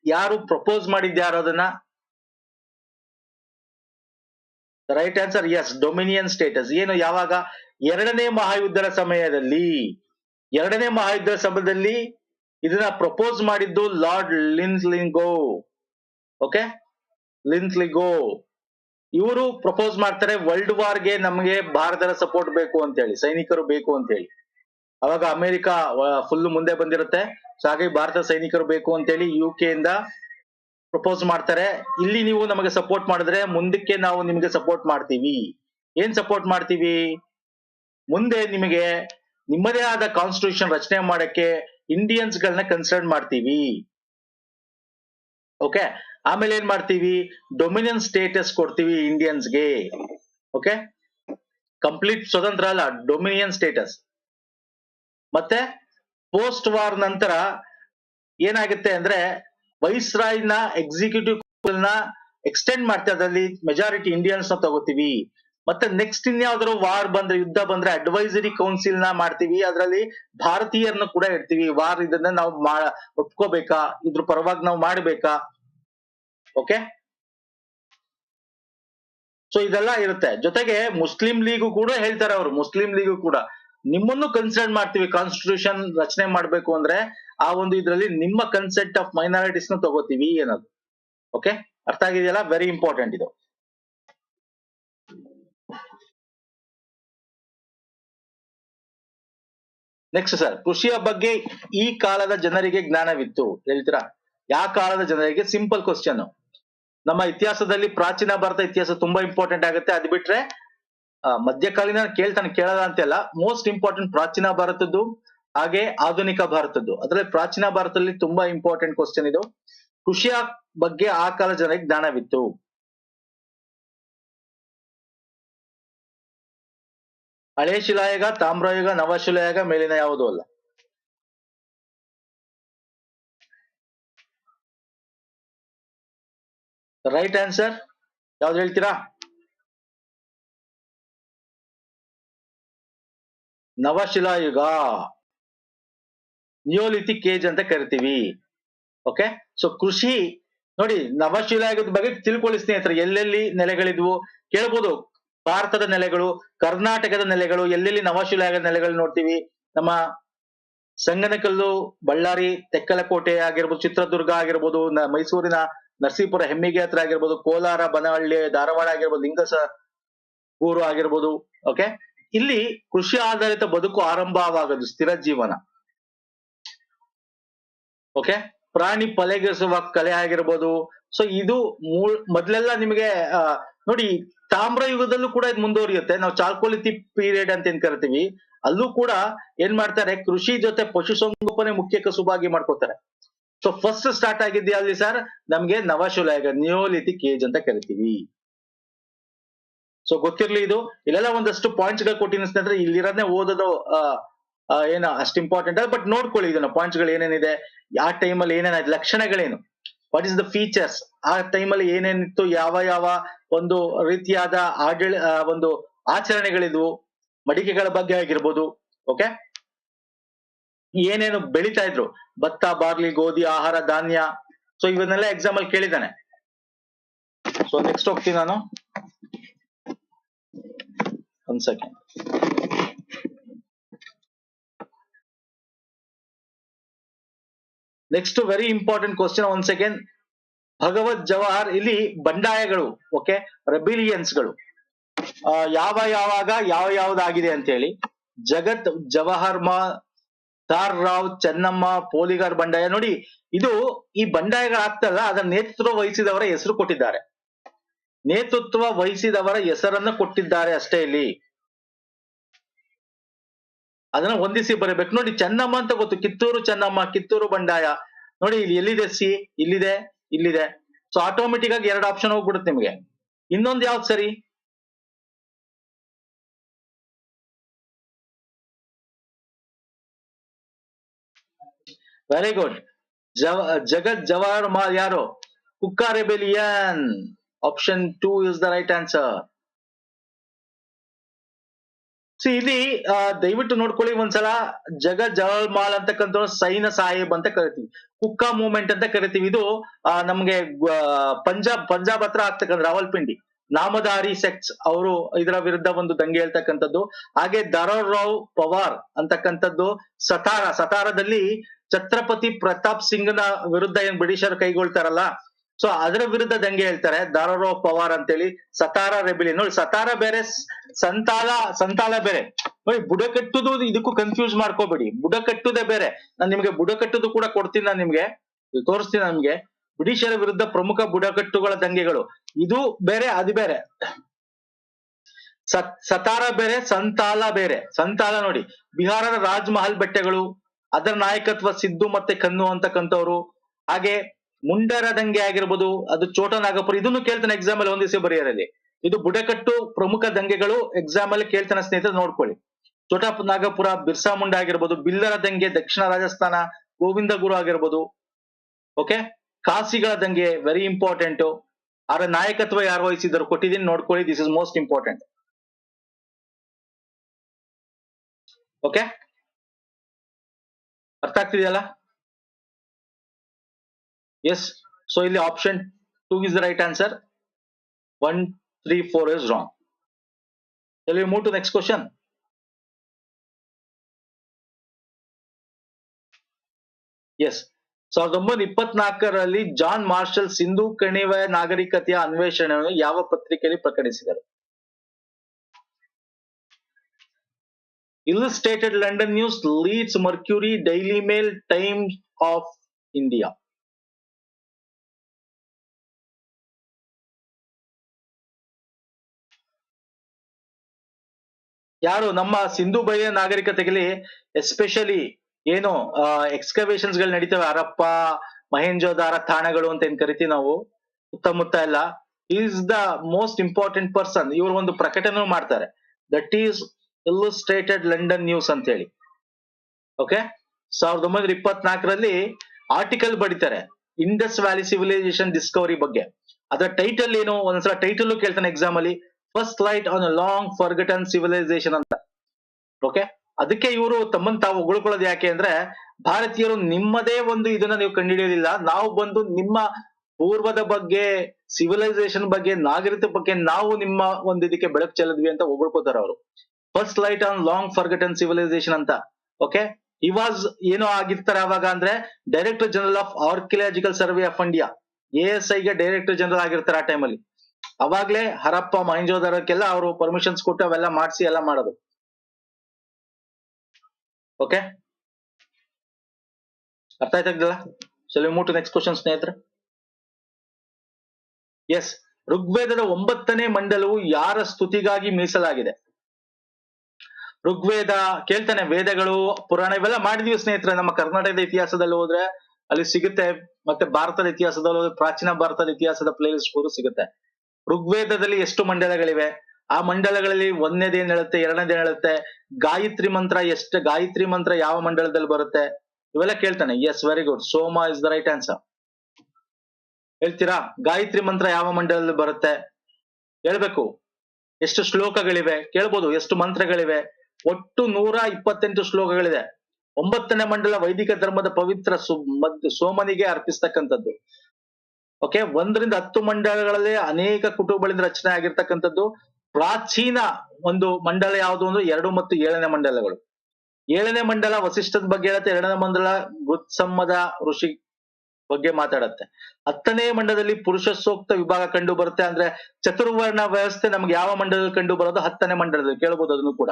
ಯಾರು ಪ್ರಪೋಸ್ ಮಾಡಿದ್ಯಾರು ಅದನ್ನ? Right answer yes dominion status ಏನು ಯಾವಾಗ? ಎರಡನೇ ಮಹಾಯುದ್ಧದ ಸಮಯದಲ್ಲಿ. ಎರಡನೇ ಮಹಾಯುದ್ಧ ಸಮಯದಲ್ಲಿ ಇದನ್ನ ಪ್ರಪೋಸ್ ಮಾಡಿದ್ದು ಲಾರ್ಡ್ ಲಿನ್ಸ್ಲಿಂಗೋ ಓಕೆ ಲಿನ್ಸ್ಲಿಗೋ ಇವರು ಪ್ರಪೋಸ್ ಮಾಡ್ತಾರೆ ವರ್ಲ್ಡ್ ವಾರ್ಗೆ ನಮಗೆ ಭಾರತದ ಸಪೋರ್ಟ್ ಬೇಕು ಅಂತ ಹೇಳಿ ಸೈನಿಕರು ಬೇಕು ಅಂತ ಹೇಳಿ ಅವಾಗ ಅಮೆರಿಕ ಫುಲ್ ಮುಂದೆ ಬಂದಿರುತ್ತೆ. ಸೊ ಹಾಗಾಗಿ ಭಾರತ ಸೈನಿಕರು ಬೇಕು ಅಂತ ಹೇಳಿ ಯು ಕೆ ಇಂದ ಪ್ರಪೋಸ್ ಮಾಡ್ತಾರೆ, ಇಲ್ಲಿ ನೀವು ನಮಗೆ ಸಪೋರ್ಟ್ ಮಾಡಿದ್ರೆ ಮುಂದಕ್ಕೆ ನಾವು ನಿಮಗೆ ಸಪೋರ್ಟ್ ಮಾಡ್ತೀವಿ. ಏನ್ ಸಪೋರ್ಟ್ ಮಾಡ್ತೀವಿ? ಮುಂದೆ ನಿಮಗೆ ನಿಮ್ಮದೇ ಆದ ಕಾನ್ಸ್ಟಿಟ್ಯೂಷನ್ ರಚನೆ ಮಾಡಕ್ಕೆ ಇಂಡಿಯನ್ಸ್ ಗಳನ್ನ ಕನ್ಸಿಡರ್ ಮಾಡ್ತೀವಿ. ಓಕೆ ಆಮೇಲೆ ಏನ್ ಮಾಡ್ತೀವಿ? ಡೊಮಿನಿಯನ್ ಸ್ಟೇಟಸ್ ಕೊಡ್ತೀವಿ ಇಂಡಿಯನ್ಸ್ಗೆ ಓಕೆ ಕಂಪ್ಲೀಟ್ ಸ್ವತಂತ್ರ ಅಲ್ಲ ಡೊಮಿನಿಯನ್ ಸ್ಟೇಟಸ್ ಮತ್ತೆ ಪೋಸ್ಟ್ ವಾರ್ ನಂತರ ಏನಾಗುತ್ತೆ ಅಂದ್ರೆ ವೈಸ್ರಾಯ್ನ ಎಕ್ಸಿಕ್ಯೂಟಿವ್ನ ಎಕ್ಸ್ಟೆಂಡ್ ಮಾಡ್ತಾ ಅದರಲ್ಲಿ ಮೆಜಾರಿಟಿ ಇಂಡಿಯನ್ಸ್ನ ತಗೋತೀವಿ. ಮತ್ತೆ ನೆಕ್ಸ್ಟ್ ಇನ್ಯಾವ್ದಾದ್ರು ವಾರ್ ಬಂದ್ರೆ, ಯುದ್ಧ ಬಂದ್ರೆ ಅಡ್ವೈಸರಿ ಕೌನ್ಸಿಲ್ನ ಮಾಡ್ತೀವಿ. ಅದರಲ್ಲಿ ಭಾರತೀಯರನ್ನು ಕೂಡ ಇಡ್ತೀವಿ. ವಾರ್ ಇದನ್ನ ನಾವು ಒಪ್ಕೋಬೇಕಾ? ಇದ್ರ ಪರವಾಗಿ ನಾವು ಮಾಡ್ಬೇಕಾ? ಓಕೆ ಸೊ ಇದೆಲ್ಲ ಇರುತ್ತೆ. ಜೊತೆಗೆ ಮುಸ್ಲಿಂ ಲೀಗು ಕೂಡ ಹೇಳ್ತಾರೆ ಅವರು. ಮುಸ್ಲಿಂ ಲೀಗು ಕೂಡ. ನಿಮ್ಮನ್ನು ಕನ್ಸಿಡರ್ ಮಾಡ್ತೀವಿ ಕಾನ್ಸ್ಟಿಟ್ಯೂಷನ್ ರಚನೆ ಮಾಡ್ಬೇಕು ಅಂದ್ರೆ ಆ ಒಂದು ಇದ್ರಲ್ಲಿ ನಿಮ್ಮ ಕನ್ಸೆಪ್ಟ್ ಆಫ್ ಮೈನಾರಿಟೀಸ್ನ ತಗೋತೀವಿ ಏನದು? ಓಕೆ ಅರ್ಥ ಆಗಿದೆಯಲ್ಲ? ವೆರಿ ಇಂಪಾರ್ಟೆಂಟ್ ಇದು. ನೆಕ್ಸ್ಟ್ ಸರ್ ಕೃಷಿಯ ಬಗ್ಗೆ ಈ ಕಾಲದ ಜನರಿಗೆ ಜ್ಞಾನವಿತ್ತು. ಹೇಳ್ತೀರಾ? ಯಾವ ಕಾಲದ ಜನರಿಗೆ? ಸಿಂಪಲ್ ಕ್ವಶನ್ ನಮ್ಮ ಇತಿಹಾಸದಲ್ಲಿ ಪ್ರಾಚೀನ ಭಾರತ ಇತಿಹಾಸ ತುಂಬಾ ಇಂಪಾರ್ಟೆಂಟ್ ಆಗುತ್ತೆ. ಅದ್ ಬಿಟ್ರೆ ಮಧ್ಯಕಾಲೀನ ಕೇಳ್ತಾನೆ, ಕೇಳಲ್ಲ ಅಂತೆಲ್ಲ ಮೋಸ್ಟ್ ಇಂಪಾರ್ಟೆಂಟ್ ಪ್ರಾಚೀನ ಭಾರತದ್ದು, ಹಾಗೆ ಆಧುನಿಕ ಭಾರತದ್ದು. ಅದ್ರಲ್ಲಿ ಪ್ರಾಚೀನ ಭಾರತದಲ್ಲಿ ತುಂಬಾ ಇಂಪಾರ್ಟೆಂಟ್ ಕ್ವಶನ್ ಇದು. ಕೃಷಿಯ ಬಗ್ಗೆ ಆ ಕಾಲ ಜನರಿಗೆ ಜ್ಞಾನವಿತ್ತು. ಹಳೆ ಶಿಲಾಯುಗ, ತಾಮ್ರಯುಗ, ನವಶಿಲಾಯುಗ ಮೇಲಿನ ಯಾವುದೂ ಅಲ್ಲ. ರೈಟ್ ಆನ್ಸರ್ ಯಾವ್ದು ಹೇಳ್ತೀರಾ? ನವಶಿಲಾಯುಗ. ನಿಯೋಲಿಥಿಕ್ ಏಜ್ ಅಂತ ಕರಿತೀವಿ. ಓಕೆ ಸೊ ಕೃಷಿ, ನೋಡಿ, ನವಶಿಲಾಯುಗದ ಬಗ್ಗೆ ತಿಳ್ಕೊಳ್ಳಿ ಸ್ನೇಹಿತರೆ. ಎಲ್ಲೆಲ್ಲಿ ನೆಲೆಗಳಿದ್ವು? ಕೇಳ್ಬೋದು. ಭಾರತದ ನೆಲೆಗಳು, ಕರ್ನಾಟಕದ ನೆಲೆಗಳು, ಎಲ್ಲೆಲ್ಲಿ ನವಶಿಲಾಯುಗದ ನೆಲೆಗಳು ನೋಡ್ತೀವಿ? ನಮ್ಮ ಸಂಗನಕಲ್ಲು, ಬಳ್ಳಾರಿ, ತೆಕ್ಕಲಕೋಟೆ ಆಗಿರ್ಬೋದು, ಚಿತ್ರದುರ್ಗ ಆಗಿರ್ಬೋದು ಮೈಸೂರಿನ ನರಸೀಪುರ ಹೆಮ್ಮಿಗೆ ಹತ್ರ ಆಗಿರ್ಬೋದು, ಕೋಲಾರ, ಬನಹಳ್ಳಿ, ಧಾರವಾಡ ಆಗಿರ್ಬೋದು, ಲಿಂಗಸ ಊರು ಆಗಿರ್ಬೋದು. ಓಕೆ ಇಲ್ಲಿ ಕೃಷಿ ಆಧಾರಿತ ಬದುಕು ಆರಂಭವಾಗದು ಸ್ಥಿರ ಜೀವನ. ಓಕೆ ಪ್ರಾಣಿ ಪಲೆಗಿಸುವ ಕಲೆ ಆಗಿರ್ಬೋದು. ಸೊ ಇದು ಮೂಳ್ ಮೊದ್ಲೆಲ್ಲ ನಿಮಗೆ ನೋಡಿ, ತಾಮ್ರ ಯುಗದಲ್ಲೂ ಕೂಡ ಇದು ಮುಂದುವರಿಯುತ್ತೆ. ನಾವು ಚಾಲ್ಕೋಲಿತಿ ಪೀರಿಯಡ್ ಅಂತ ಏನ್ ಕರಿತೀವಿ, ಅಲ್ಲೂ ಕೂಡ ಏನ್ ಮಾಡ್ತಾರೆ, ಕೃಷಿ ಜೊತೆ ಪಶುಸಂಗೋಪನೆ ಮುಖ್ಯ ಕಸುಬಾಗಿ ಮಾಡ್ಕೋತಾರೆ. ಸೊ ಫಸ್ಟ್ ಸ್ಟಾರ್ಟ್ ಆಗಿದ್ದೆ ಅಲ್ಲಿ ಸರ್ ನಮ್ಗೆ ನವಶುಲಾಯ ನಿಯೋಲಿತಿ ಏಜ್ ಅಂತ ಕರಿತೀವಿ. ಸೊ ಗೊತ್ತಿರ್ಲಿ ಇದು. ಇಲ್ಲೆಲ್ಲ ಒಂದಷ್ಟು ಪಾಯಿಂಟ್ಸ್ಗಳು ಕೊಟ್ಟಿನ ಸ್ನೇಹಿತರೆ. ಇಲ್ಲಿರೋದನ್ನೇ ಓದೋದು ಏನು ಅಷ್ಟು ಇಂಪಾರ್ಟೆಂಟ್ ಬಟ್ ನೋಡ್ಕೊಳ್ಳಿ ಇದನ್ನ. ಪಾಯಿಂಟ್ಸ್ಗಳು ಏನೇನಿದೆ, ಆ ಟೈಮಲ್ಲಿ ಏನೇನಾಯ್ತು, ಲಕ್ಷಣಗಳೇನು? ವಾಟ್ ಇಸ್ ದ ಫೀಚರ್ಸ್ ಆ ಟೈಮಲ್ಲಿ ಏನೇನಿತ್ತು, ಯಾವ ಯಾವ ಒಂದು ರೀತಿಯಾದ ಆಡಳಿ ಒಂದು ಆಚರಣೆಗಳಿದ್ವು, ಮಡಿಕೆಗಳ ಬಗ್ಗೆ ಆಗಿರ್ಬೋದು ಓಕೆ ಏನೇನು ಬೆಳಿತಾ ಇದ್ರು? ಭತ್ತ, ಬಾರ್ಲಿ, ಗೋಧಿ, ಆಹಾರ, ಧಾನ್ಯ. ಸೊ ಇವನ್ನೆಲ್ಲ ಎಕ್ಸಾಮ್ ಅಲ್ಲಿ ಕೇಳಿದ್ದಾನೆ. ಸೊ ನೆಕ್ಸ್ಟ್ ಹೋಗ್ತೀನಿ ನಾನು. ಒಂದ್ second. Next very important question ಒಂದ್ ಸೆಕೆಂಡ್ ಭಗವತ್ ಜವಾಹರ್ ಇಲ್ಲಿ ಬಂಡಾಯಗಳು ಓಕೆ ರೆಬಿಲಿಯನ್ಸ್ಗಳು ಯಾವ ಯಾವಾಗ, ಯಾವ ಯಾವ್ದಾಗಿದೆ ಅಂತ ಹೇಳಿ ಜಗತ್, ಜವಾಹರ್ ಮಾ, ತಾರ್ ರಾವ್, ಚೆನ್ನಮ್ಮ, ಪೋಲಿಗಾರ್ ಬಂಡಾಯ. ನೋಡಿ, ಇದು ಈ ಬಂಡಾಯಗಳಾಗ್ತಲ್ಲ, ಅದರ ನೇತೃತ್ವ ವಹಿಸಿದವರ ಹೆಸರು ಕೊಟ್ಟಿದ್ದಾರೆ. ನೇತೃತ್ವ ವಹಿಸಿದವರ ಹೆಸರನ್ನ ಕೊಟ್ಟಿದ್ದಾರೆ ಅಷ್ಟೇ ಇಲ್ಲಿ. ಅದನ್ನ ಹೊಂದಿಸಿ ಬರಬೇಕು. ನೋಡಿ ಚೆನ್ನಮ್ಮ ಅಂತ ಗೊತ್ತು. ಕಿತ್ತೂರು ಚೆನ್ನಮ್ಮ, ಕಿತ್ತೂರು ಬಂಡಾಯ. ನೋಡಿ ಇಲ್ಲಿ ಎಲ್ಲಿದೆ ಸಿ? ಇಲ್ಲಿದೆ ಇಲ್ಲಿದೆ. ಸೊ ಆಟೋಮೆಟಿಕ್ ಆಗಿ ಎರಡು ಆಪ್ಷನ್ ಹೋಗ್ಬಿಡುತ್ತೆ ನಿಮಗೆ. ಇನ್ನೊಂದು ಯಾವ್ದು ಸರಿ? ವೆರಿ ಗುಡ್ ಜವ, ಜಗತ್ ಜವಾಹರ್ ಯಾರು? ಕುಕ್ಕಾ option two is the right answer C ಇಲ್ಲಿ ದಯವಿಟ್ಟು ನೋಡ್ಕೊಳ್ಳಿ ಒಂದ್ಸಲ. ಜಗತ್ ಮಾಲ್ ಅಂತಕ್ಕಂಥ ಸೈನ ಸಾಹೇಬ್ ಅಂತ ಕರಿತೀವಿ. ಕುಕ್ಕಾ ಮೂವ್ಮೆಂಟ್ ಅಂತ ಕರಿತೀವಿ. ಇದು ನಮ್ಗೆ ಪಂಜಾಬ್ ಪಂಜಾಬ್ ಹತ್ರ ಆಗ್ತಕ್ಕಂಥ ರಾವಲ್ಪಿಂಡಿ. ನಾಮಧಾರಿ ಸೆಕ್ಸ್ ಅವರು ಇದರ ವಿರುದ್ಧ ಒಂದು ದಂಗೆ ಹೇಳ್ತಕ್ಕಂಥದ್ದು. ಹಾಗೆ ದರೋರ್ ರಾವ್ ಪವಾರ್ ಅಂತಕ್ಕಂಥದ್ದು ಸತಾರ. ಸತಾರದಲ್ಲಿ ಛತ್ರಪತಿ ಪ್ರತಾಪ್ ಸಿಂಗ್ನ ವಿರುದ್ಧ ಏನ್ ಬ್ರಿಟಿಷರು ಕೈಗೊಳ್ತಾರಲ್ಲ ಸೊ ಅದರ ವಿರುದ್ಧ ದಂಗೆ ಹೇಳ್ತಾರೆ, ದಾರರೋ ಪವಾರ್ ಅಂತೇಳಿ, ಸತಾರ ರೆಬಿಲಿ ನೋಡಿ, ಸತಾರ ಬೇರೆ, ಸಂತಾಲ ಸಂತಾಲ ಬೇರೆ. ನೋಡಿ ಬುಡಕಟ್ಟುದು ಇದಕ್ಕೂ ಕನ್ಫ್ಯೂಸ್ ಮಾಡ್ಕೋಬೇಡಿ. ಬುಡಕಟ್ಟುದೇ ಬೇರೆ. ನಾನು ನಿಮ್ಗೆ ಬುಡಕಟ್ಟುದು ಕೂಡ ಕೊಡ್ತೀನಿ ನಾನು ನಿಮ್ಗೆ. ತೋರಿಸ್ತೀನಿ ನಮ್ಗೆ. ಬ್ರಿಟಿಷರ ವಿರುದ್ಧ ಪ್ರಮುಖ ಬುಡಕಟ್ಟುಗಳ ದಂಗೆಗಳು. ಇದು ಬೇರೆ, ಅದು ಬೇರೆ. ಸತ್, ಸತಾರ ಬೇರೆ, ಸಂತಾಲ ಬೇರೆ. ಸಂತಾಲ ನೋಡಿ, ಬಿಹಾರದ ರಾಜ್ಮಹಲ್ ಬೆಟ್ಟಗಳು, ಅದರ ನಾಯಕತ್ವ ಸಿದ್ದು ಮತ್ತೆ ಕನ್ನು ಅಂತಕ್ಕಂಥವ್ರು. ಹಾಗೆ ಮುಂಡರ ದಂಗೆ ಆಗಿರ್ಬೋದು, ಅದು ಚೋಟ ನಾಗಪುರ, ಇದನ್ನು ಕೇಳ್ತಾನೆ ಎಕ್ಸಾಮ್ ಅಲ್ಲಿ, ಒಂದಿವಸ ಬರೆಯೋರಲ್ಲಿ ಇದು ಬುಡಕಟ್ಟು ಪ್ರಮುಖ ದಂಗೆಗಳು ಎಕ್ಸಾಮ್ ಅಲ್ಲಿ ಕೇಳ್ತಾನೆ ಸ್ನೇಹಿತರು, ನೋಡ್ಕೊಳ್ಳಿ. ಚೋಟ ನಾಗಪುರ, ಬಿರ್ಸಾ ಮುಂಡ ಆಗಿರ್ಬೋದು, ಬಿಲ್ಲರ ದಂಗೆ, ದಕ್ಷಿಣ ರಾಜಸ್ಥಾನ, ಗೋವಿಂದ ಗುರು ಆಗಿರ್ಬೋದು ಓಕೆ ಕಾಸಿಗಳ ದಂಗೆ ವೆರಿ ಇಂಪಾರ್ಟೆಂಟ್ ಅವರ ನಾಯಕತ್ವ ಯಾರು ವಹಿಸಿದ್ರು ಕೊಟ್ಟಿದ್ದೀನಿ, ನೋಡ್ಕೊಳ್ಳಿ this is most important okay ಅರ್ಥ ಆಗ್ತಿದೆಯಲ್ಲ? ಎಸ್ ಸೊ ಇಲ್ಲಿ option two is the right answer one three four is wrong Shall we move to next question? Yes ಸಾವಿರದ ಒಂಬೈನೂರ ಇಪ್ಪತ್ನಾಲ್ಕರಲ್ಲಿ ಜಾನ್ ಮಾರ್ಷಲ್ ಸಿಂಧು ಕಣಿವೆ ನಾಗರಿಕತೆಯ ಅನ್ವೇಷಣೆಯನ್ನು ಯಾವ ಪತ್ರಿಕೆಯಲ್ಲಿ ಪ್ರಕಟಿಸಿದರು? Illustrated London News Leeds Mercury Daily Mail Times of India ಯಾರು ನಮ್ಮ ಸಿಂಧು ಬಯ ನಾಗರಿಕತೆಯಲ್ಲಿ ಎಸ್ಪೆಷಲಿ ಏನು ಎಕ್ಸ್ಕವೇಷನ್ಸ್ಗಳು ನಡೀತವೆ. ಅರಪ್ಪ ಮಹೇಂಜೋದಾರ ತಾಣಗಳು ಅಂತ ಏನ್ ಕರಿತೀವಿ ನಾವು. ಸುತ್ತಮುತ್ತ ಎಲ್ಲ. Is the most important person ಇವರು ಒಂದು ಪ್ರಕಟಣೆ ಮಾಡ್ತಾರೆ. That is illustrated London news ಅಂತ ಹೇಳಿ. ಓಕೆ ಸಾವಿರದ ಒಂಬೈನೂರ ಇಪ್ಪತ್ನಾಲ್ಕರಲ್ಲಿ ಆರ್ಟಿಕಲ್ ಬಡಿತಾರೆ ಇಂಡಸ್ ವ್ಯಾಲಿ ಸಿವಿಲೈಸೇಷನ್ ಡಿಸ್ಕವರಿ ಬಗ್ಗೆ. ಅದರ ಟೈಟಲ್ ಏನು? ಒಂದ್ಸಲ ಟೈಟಲ್ ಕೇಳ್ತಾನೆ ಎಕ್ಸಾಮ್ ಅಲ್ಲಿ. First light on long forgotten civilisation ಅಂತ. ಓಕೆ ಅದಕ್ಕೆ ಇವರು ತಮ್ಮನ್ ತಾವು ಉಗುಳ್ಕೊಳ್ಳೋದು ಯಾಕೆ ಅಂದ್ರೆ, ಭಾರತೀಯರು ನಿಮ್ಮದೇ ಒಂದು ಇದನ್ನ ನೀವು ಕಂಡುಹಿಡಿಯೋದಿಲ್ಲ ನಾವು ಬಂದು ನಿಮ್ಮ ಪೂರ್ವದ ಬಗ್ಗೆ ಸಿವಿಲೈಸೇಷನ್ ಬಗ್ಗೆ, ನಾಗರಿಕತೆ ಬಗ್ಗೆ ನಾವು ನಿಮ್ಮ ಒಂದು ಇದಕ್ಕೆ ಬೆಳಕು ಚೆಲ್ಲದ್ವಿ ಅಂತ ಹೊಗಳ್ಕೋತಾರೆ ಅವರು. First light on long forgotten civilisation ಅಂತ. ಓಕೆ ವಾಸ್ ಏನೋ ಆಗಿರ್ತಾರೆ ಅವಾಗ ಅಂದ್ರೆ director general of archaeological survey of India A S ಐಗೆ director general ಆಗಿರ್ತಾರೆ ಆ ಟೈಮಲ್ಲಿ ಅವಾಗ್ಲೇ ಹರಪ್ಪ ಮಹೇಂಜೋದಾರಕ್ಕೆಲ್ಲ ಅವರು ಪರ್ಮಿಷನ್ಸ್ ಕೊಟ್ಟು ಅವೆಲ್ಲ ಮಾಡಿಸಿ ಎಲ್ಲ ಮಾಡೋದು. ಓಕೆ ಅರ್ಥ ಆಯ್ತಾಗ್ದಲ್ಲ ಶಲ್ ಮೂಟ್ ನೆಕ್ಸ್ಟ್ ಕ್ವಶನ್ ಸ್ನೇಹಿತರೆ? ಎಸ್ ಋಗ್ವೇದದ ಒಂಬತ್ತನೇ ಮಂಡಲವು ಯಾರ ಸ್ತುತಿಗಾಗಿ ಮೀಸಲಾಗಿದೆ? ಋಗ್ವೇದ, ಕೇಳ್ತಾನೆ, ವೇದಗಳು, ಪುರಾಣ ಇವೆಲ್ಲ ಮಾಡಿದೀವಿ ಸ್ನೇಹಿತರೆ. ನಮ್ಮ ಕರ್ನಾಟಕದ ಇತಿಹಾಸದಲ್ಲಿ ಹೋದ್ರೆ ಅಲ್ಲಿ ಸಿಗುತ್ತೆ. ಮತ್ತೆ ಭಾರತದ ಇತಿಹಾಸದಲ್ಲಿ ಹೋದ್ರೆ ಪ್ರಾಚೀನ ಭಾರತದ ಇತಿಹಾಸದ ಪ್ಲೇಲಿಸ್ಟ್ ಸಿಗುತ್ತೆ. ಋಗ್ವೇದದಲ್ಲಿ ಎಷ್ಟು ಮಂಡಲಗಳಿವೆ? ಆ ಮಂಡಲಗಳಲ್ಲಿ ಒಂದನೇದು ಏನ್ ಹೇಳುತ್ತೆ, ಎರಡನೇದು ಹೇಳುತ್ತೆ, ಗಾಯತ್ರಿ ಮಂತ್ರ ಎಷ್ಟು, ಗಾಯತ್ರಿ ಮಂತ್ರ ಯಾವ ಮಂಡಲದಲ್ಲಿ ಬರುತ್ತೆ? ಇವೆಲ್ಲ ಕೇಳ್ತಾನೆ. Yes very good Soma is the right answer ಹೇಳ್ತೀರಾ? ಗಾಯತ್ರಿ ಮಂತ್ರ ಯಾವ ಮಂಡಲದಲ್ಲಿ ಬರುತ್ತೆ? ಹೇಳ್ಬೇಕು. ಎಷ್ಟು ಶ್ಲೋಕಗಳಿವೆ? ಕೇಳ್ಬೋದು. ಎಷ್ಟು ಮಂತ್ರಗಳಿವೆ? ಒಟ್ಟು ನೂರ ಇಪ್ಪತ್ತೆಂಟು ಶ್ಲೋಕಗಳಿದೆ. ಒಂಬತ್ತನೇ ಮಂಡಲ ವೈದಿಕ ಧರ್ಮದ ಪವಿತ್ರ ಸು ಸೋಮನಿಗೆ ಅರ್ಪಿಸ್ತಕ್ಕಂಥದ್ದು. ಓಕೆ ಒಂದರಿಂದ ಹತ್ತು ಮಂಡಲಗಳಲ್ಲಿ ಅನೇಕ ಕುಟುಂಬಗಳಿಂದ ರಚನೆ ಆಗಿರ್ತಕ್ಕಂಥದ್ದು. ಪ್ರಾಚೀನ ಒಂದು ಮಂಡಲ ಯಾವುದು ಅಂದ್ರೆ ಎರಡು ಮತ್ತು ಏಳನೇ ಮಂಡಲಗಳು. ಏಳನೇ ಮಂಡಲ ವಸಿಷ್ಠದ ಬಗ್ಗೆ ಹೇಳುತ್ತೆ, ಎರಡನೇ ಮಂಡಲ ಗುತ್ಸಮ್ಮದ ಋಷಿ ಬಗ್ಗೆ ಮಾತಾಡುತ್ತೆ. ಹತ್ತನೇ ಮಂಡಲದಲ್ಲಿ ಪುರುಷ ಸೂಕ್ತ ವಿಭಾಗ ಕಂಡು ಬರುತ್ತೆ ಅಂದ್ರೆ ಚತುರ್ವರ್ಣ ವ್ಯವಸ್ಥೆ ನಮ್ಗೆ ಯಾವ ಮಂಡಲದಲ್ಲಿ ಕಂಡು ಬರೋದು? ಹತ್ತನೇ ಮಂಡಲದಲ್ಲಿ. ಕೇಳಬಹುದು ಅದನ್ನು ಕೂಡ.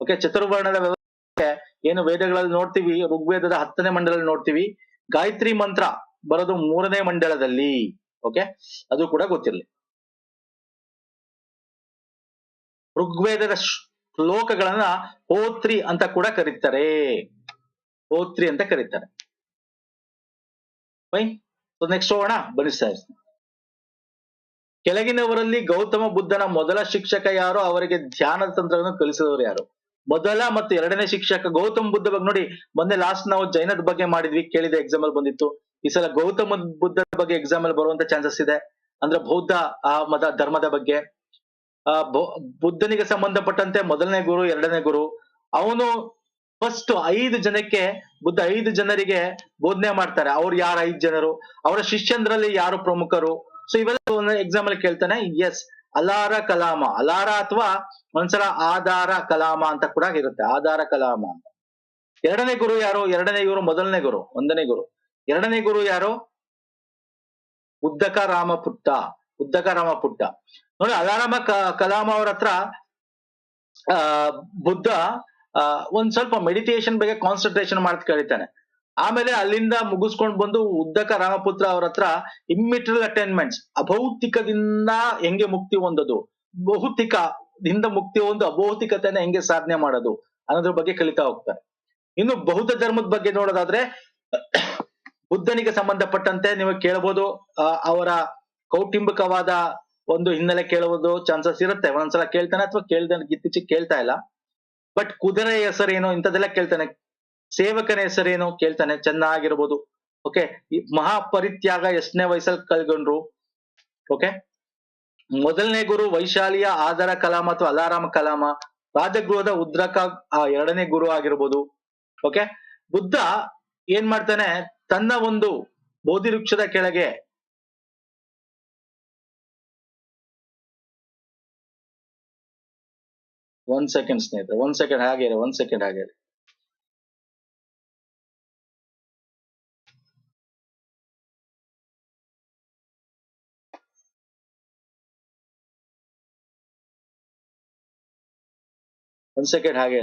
ಓಕೆ ಚತುರ್ವರ್ಣದ ವ್ಯವಸ್ಥೆ ಏನು ವೇದಗಳಲ್ಲಿ ನೋಡ್ತೀವಿ, ಋಗ್ವೇದದ ಹತ್ತನೇ ಮಂಡಲದಲ್ಲಿ ನೋಡ್ತೀವಿ. ಗಾಯತ್ರಿ ಮಂತ್ರ ಬರೋದು ಮೂರನೇ ಮಂಡಲದಲ್ಲಿ ಓಕೆ ಅದು ಕೂಡ ಗೊತ್ತಿರಲಿ. ಋಗ್ವೇದದ ಶ್ಲೋಕಗಳನ್ನ ಹೋತ್ರಿ ಅಂತ ಕೂಡ ಕರೀತಾರೆ. ಹೋತ್ರಿ ಅಂತ ಕರೀತಾರೆ. ನೆಕ್ಸ್ಟ್ ಹೋಗೋಣ. ಬನ್ನಿ ಸರ್ ಕೆಳಗಿನವರಲ್ಲಿ ಗೌತಮ ಬುದ್ಧನ ಮೊದಲ ಶಿಕ್ಷಕ ಯಾರು? ಅವರಿಗೆ ಧ್ಯಾನದ ತಂತ್ರಗಳನ್ನು ಕಲಿಸಿದವರು ಯಾರು? ಮೊದಲ ಮತ್ತು ಎರಡನೇ ಶಿಕ್ಷಕ ಗೌತಮ ಬುದ್ಧ ಬಗ್ಗೆ ನೋಡಿ, ಮೊನ್ನೆ ಲಾಸ್ಟ್ ನಾವು ಜೈನದ ಬಗ್ಗೆ ಮಾಡಿದ್ವಿ, ಕೇಳಿದ ಎಕ್ಸಾಂಪಲ್ ಬಂದಿತ್ತು. ಈ ಸಲ ಗೌತಮ ಬುದ್ಧ ಬಗ್ಗೆ ಎಕ್ಸಾಮ್ ಅಲ್ಲಿ ಬರುವಂತ ಚಾನ್ಸಸ್ ಇದೆ. ಅಂದ್ರೆ ಬೌದ್ಧ, ಆ ಮದ, ಧರ್ಮದ ಬಗ್ಗೆ. ಆ ಬುದ್ಧನಿಗೆ ಸಂಬಂಧಪಟ್ಟಂತೆ ಮೊದಲನೇ ಗುರು, ಎರಡನೇ ಗುರು. ಅವನು ಫಸ್ಟ್ ಐದು ಜನಕ್ಕೆ, ಬುದ್ಧ ಐದು ಜನರಿಗೆ ಬೋಧನೆ ಮಾಡ್ತಾರೆ. ಅವ್ರು ಯಾರು ಐದು ಜನರು? ಅವರ ಶಿಷ್ಯಂದ್ರಲ್ಲಿ ಯಾರು ಪ್ರಮುಖರು? ಸೊ ಇವೆಲ್ಲ ಎಕ್ಸಾಮ್ ಅಲ್ಲಿ ಕೇಳ್ತಾನೆ. ಎಸ್ ಅಲಾರ ಕಲಾಮ. ಅಲಾರ ಅಥವಾ ಒಂದ್ಸಲ ಆಧಾರ ಕಲಾಮ ಅಂತ ಕೂಡ ಇರುತ್ತೆ ಆಧಾರ ಕಲಾಮ ಅಂತ. ಎರಡನೇ ಗುರು ಯಾರು? ಎರಡನೇ ಗುರು, ಮೊದಲನೇ ಗುರು, ಒಂದನೇ ಗುರು. ಎರಡನೇ ಗುರು ಯಾರು? ಉದ್ದಕ ರಾಮಪುಟ್ಟ ಉದ್ದಕ ರಾಮಪುಟ್ಟ. ನೋಡಿ ಅಲಾರಾಮ ಕ- ಕಲಾಮ ಅವ್ರ ಹತ್ರ ಬುದ್ಧ ಒಂದ್ ಸ್ವಲ್ಪ ಮೆಡಿಟೇಷನ್ ಬಗ್ಗೆ ಕಾನ್ಸಂಟ್ರೇಷನ್ ಮಾಡ್ತ ಕರೀತಾನೆ ಆಮೇಲೆ ಅಲ್ಲಿಂದ ಮುಗಿಸ್ಕೊಂಡ್ ಬಂದು ಉದ್ದಕ ರಾಮಪುತ್ರ ಅವ್ರ ಹತ್ರ ಇಮ್ಮಿಟ್ರಲ್ ಅಟೈನ್ಮೆಂಟ್ಸ್ ಅಭೌತಿಕದಿಂದ ಹೆಂಗೆ ಮುಕ್ತಿ ಹೊಂದೋದು, ಭೌತಿಕದಿಂದ ಮುಕ್ತಿ ಹೊಂದು ಅಭೌತಿಕತೆಯನ್ನ ಹೆಂಗೆ ಸಾಧನೆ ಮಾಡೋದು ಅನ್ನೋದ್ರ ಬಗ್ಗೆ ಕಲಿತಾ ಹೋಗ್ತಾರೆ ಇನ್ನು ಬೌದ್ಧ ಧರ್ಮದ ಬಗ್ಗೆ ನೋಡೋದಾದ್ರೆ ಬುದ್ಧನಿಗೆ ಸಂಬಂಧಪಟ್ಟಂತೆ ನೀವು ಕೇಳಬಹುದು ಅವರ ಕೌಟುಂಬಿಕವಾದ ಒಂದು ಹಿನ್ನೆಲೆ ಕೇಳುವುದು ಚಾನ್ಸಸ್ ಇರುತ್ತೆ. ಒಂದ್ಸಲ ಕೇಳ್ತಾನೆ ಅಥವಾ ಕೇಳ್ದ ಇತ್ತೀಚೆಗೆ ಕೇಳ್ತಾ ಇಲ್ಲ. ಬಟ್ ಕುದುರೆ ಹೆಸರೇನು, ಇಂಥದ್ದೆಲ್ಲ ಕೇಳ್ತಾನೆ. ಸೇವಕನ ಹೆಸರೇನು, ಕೇಳ್ತಾನೆ. ಚೆನ್ನಾಗಿರ್ಬೋದು. ಓಕೆ ಮಹಾಪರಿತ್ಯಾಗ ಎಷ್ಟನೇ ವಯಸ್ಸಲ್ಲಿ ಕಳ್ಕೊಂಡ್ರು? ಓಕೆ ಮೊದಲನೇ ಗುರು ವೈಶಾಲಿಯ ಆಧಾರ ಕಲಾಮ ಅಥವಾ ಅಲಾರಾಮ ಕಲಾಮ, ರಾಜಗೃಹದ ಉದ್ರಕ, ಆ, ಎರಡನೇ ಗುರು ಆಗಿರ್ಬೋದು. ಓಕೆ ಬುದ್ಧ ಏನ್ ಮಾಡ್ತಾನೆ ತನ್ನ ಒಂದು ಬೋಧಿ ವೃಕ್ಷದ ಕೆಳಗೆ ಒಂದ್ ಸೆಕೆಂಡ್ ಸ್ನೇಹಿತರೆ ಒಂದ್ ಸೆಕೆಂಡ್ ಹಾಗೆ ಒಂದ್ ಸೆಕೆಂಡ್ ಹಾಗೆ. ಒಂದ್ ಸೆಕೆಂಡ್ ಹಾಗೆ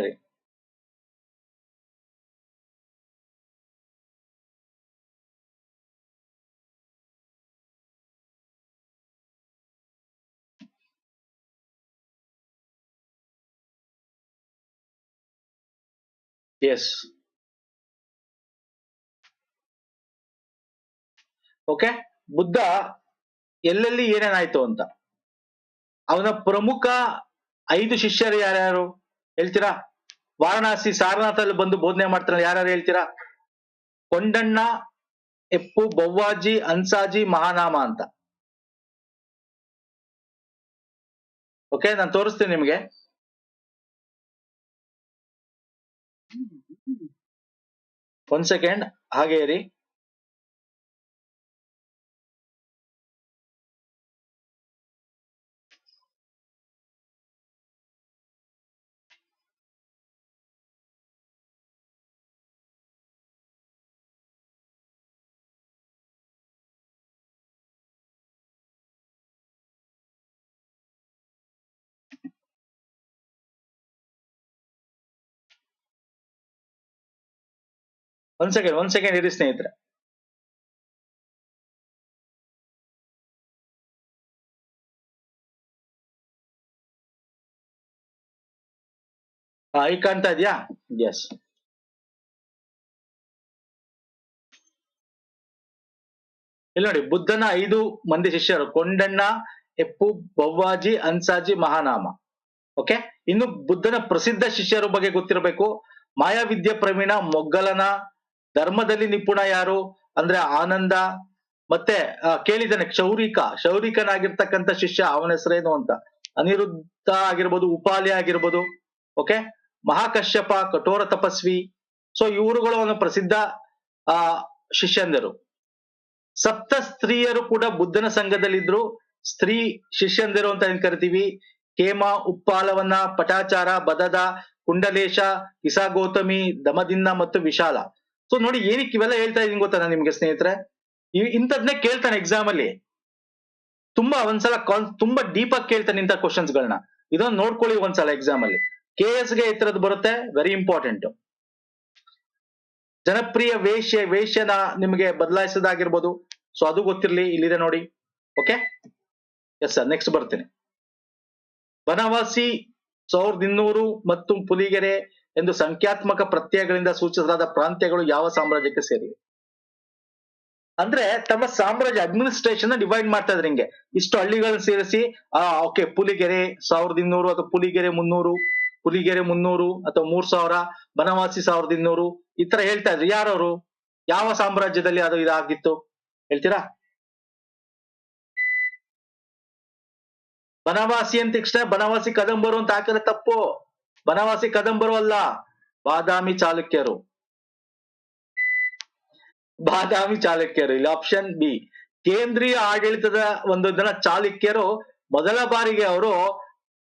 ಎಸ್ ಓಕೆ ಬುದ್ಧ ಎಲ್ಲೆಲ್ಲಿ ಏನೇನಾಯ್ತು ಅಂತ? ಅವನ ಪ್ರಮುಖ ಐದು ಶಿಷ್ಯರು ಯಾರ್ಯಾರು ಹೇಳ್ತೀರಾ? ವಾರಣಾಸಿ ಸಾರನಾಥಲ್ಲಿ ಬಂದು ಬೋಧನೆ ಮಾಡ್ತಾರೆ ಯಾರ್ಯಾರು ಹೇಳ್ತೀರಾ? ಕೊಂಡಣ್ಣ, ಎಪ್ಪು, ಬವ್ವಾಜಿ, ಅನ್ಸಾಜಿ, ಮಹಾನಾಮ ಅಂತ. ಓಕೆ ನಾನು ತೋರಿಸ್ತೀನಿ ನಿಮ್ಗೆ. ಒಂದ್ ಸೆಕೆಂಡ್ ಹಾಗೆ ಇರಿ. ಒಂದ್ ಸೆಕೆಂಡ್ ಒಂದ್ ಸೆಕೆಂಡ್ ಇರಿ ಸ್ನೇಹಿತರೆ. ಈಗ ಕಾಣ್ತಾ ಇದೆಯಾ? ಎಸ್ ಇಲ್ಲಿ ನೋಡಿ, ಬುದ್ಧನ ಐದು ಮಂದಿ ಶಿಷ್ಯರು, ಕೊಂಡಣ್ಣ, ಎಪ್ಪು, ಬವ್ವಾಜಿ, ಅನ್ಸಾಜಿ, ಮಹಾನಾಮ. ಓಕೆ ಇನ್ನು ಬುದ್ಧನ ಪ್ರಸಿದ್ಧ ಶಿಷ್ಯರ ಬಗ್ಗೆ ಗೊತ್ತಿರಬೇಕು. ಮಾಯಾವಿದ್ಯೆ ಪ್ರವೀಣ, ಮೊಗ್ಗಲನ ಧರ್ಮದಲ್ಲಿ ನಿಪುಣ ಯಾರು? ಅಂದ್ರೆ ಆನಂದ. ಮತ್ತೆ ಕೇಳಿದ್ದಾನೆ, ಕ್ಷೌರಿಕ. ಕ್ಷೌರಿಕನಾಗಿರ್ತಕ್ಕಂಥ ಶಿಷ್ಯ ಅವನ ಹೆಸರೇನು ಅಂತ. ಅನಿರುದ್ಧ ಆಗಿರ್ಬೋದು, ಉಪಾಲಿ ಆಗಿರ್ಬೋದು ಓಕೆ ಮಹಾಕಶ್ಯಪ, ಕಠೋರ ತಪಸ್ವಿ. ಸೊ ಇವರುಗಳು ಒಂದು ಪ್ರಸಿದ್ಧ, ಆ, ಶಿಷ್ಯಂದರು. ಸಪ್ತ ಸ್ತ್ರೀಯರು ಕೂಡ ಬುದ್ಧನ ಸಂಘದಲ್ಲಿದ್ರು. ಸ್ತ್ರೀ ಶಿಷ್ಯಂದಿರು ಅಂತ ಏನ್ ಕರಿತೀವಿ? ಹೇಮ ಉಪ್ಪಾಲವನ್ನ ಪಟಾಚಾರ, ಬದದ, ಕುಂಡಲೇಶ ಇಸಾ ಗೌತಮಿ ದಮದಿನ್ನ ಮತ್ತು ವಿಶಾಲ. ಸೊ ನೋಡಿ ಏನಕ್ಕೆ ಇವೆಲ್ಲ ಹೇಳ್ತಾ ಇದೀನಿ ಗೊತ್ತಾ ನಾನು ನಿಮ್ಗೆ ಸ್ನೇಹಿತರೆ? ಇಂಥದ್ನೇ ಕೇಳ್ತಾನೆ ಎಕ್ಸಾಮ್ ಅಲ್ಲಿ. ತುಂಬಾ ಒಂದ್ಸಲ ಕಾನ್ ತುಂಬಾ ಡೀಪ್ ಆಗಿ ಕೇಳ್ತಾನೆ ಇಂಥ ಕ್ವಶನ್ಸ್ ಗಳನ್ನ. ಇದನ್ನ ನೋಡ್ಕೊಳ್ಳಿ ಒಂದ್ಸಲ ಎಕ್ಸಾಮ್ ಅಲ್ಲಿ. ಕೆ ಎಸ್ಗೆ ಈ ತರದ್ ಬರುತ್ತೆ ವೆರಿ ಇಂಪಾರ್ಟೆಂಟ್ ಜನಪ್ರಿಯ ವೇಷ್ಯ ವೇಷನ ನಿಮಗೆ ಬದಲಾಯಿಸೋದಾಗಿರ್ಬೋದು. ಸೊ ಅದು ಗೊತ್ತಿರ್ಲಿ, ಇಲ್ಲಿದೆ ನೋಡಿ. ಓಕೆ ಎಸ್ ಸರ್ ನೆಕ್ಸ್ಟ್ ಬರ್ತೀನಿ. ಬನವಾಸಿ ಸಾವಿರದ ಇನ್ನೂರು ಮತ್ತು ಪುಲಿಗೆರೆ ಎಂದು ಸಂಖ್ಯಾತ್ಮಕ ಪ್ರತ್ಯಯಗಳಿಂದ ಸೂಚಿಸಲಾದ ಪ್ರಾಂತ್ಯಗಳು ಯಾವ ಸಾಮ್ರಾಜ್ಯಕ್ಕೆ ಸೇರಿವೆ? ಅಂದ್ರೆ ತಮ್ಮ ಸಾಮ್ರಾಜ್ಯ ಅಡ್ಮಿನಿಸ್ಟ್ರೇಷನ್ ಡಿವೈಡ್ ಮಾಡ್ತಾ ಇದ್ರೆ ಹಿಂಗೆ. ಇಷ್ಟು ಹಳ್ಳಿಗಳನ್ನ ಸೇರಿಸಿ, ಆ ಓಕೆ ಪುಲಿಗೆರೆ ಸಾವಿರದ ಇನ್ನೂರು ಅಥವಾ ಪುಲಿಗೆರೆ ಮುನ್ನೂರು ಪುಲಿಗೆರೆ ಮುನ್ನೂರು ಅಥವಾ ಮೂರ್ ಸಾವಿರ, ಬನವಾಸಿ ಸಾವಿರದ ಇನ್ನೂರು, ಈ ತರ ಹೇಳ್ತಾ ಇದ್ರು. ಯಾರವರು? ಯಾವ ಸಾಮ್ರಾಜ್ಯದಲ್ಲಿ ಅದು ಇದಾಗಿತ್ತು? ಹೇಳ್ತೀರಾ? ಬನವಾಸಿ ಅಂತ ತಕ್ಷಣ ಬನವಾಸಿ ಕದಂಬರು ಅಂತ ಹಾಕಿದ್ರೆ ತಪ್ಪು. ಬನವಾಸಿ ಕದಂಬರು ಅಲ್ಲ, ಬಾದಾಮಿ ಚಾಲುಕ್ಯರು. ಬಾದಾಮಿ ಚಾಲುಕ್ಯರು. ಇಲ್ಲಿ ಆಪ್ಷನ್ ಬಿ ಕೇಂದ್ರೀಯ ಆಡಳಿತದ ಒಂದು ದಿನ ಚಾಲುಕ್ಯರು ಮೊದಲ ಬಾರಿಗೆ ಅವರು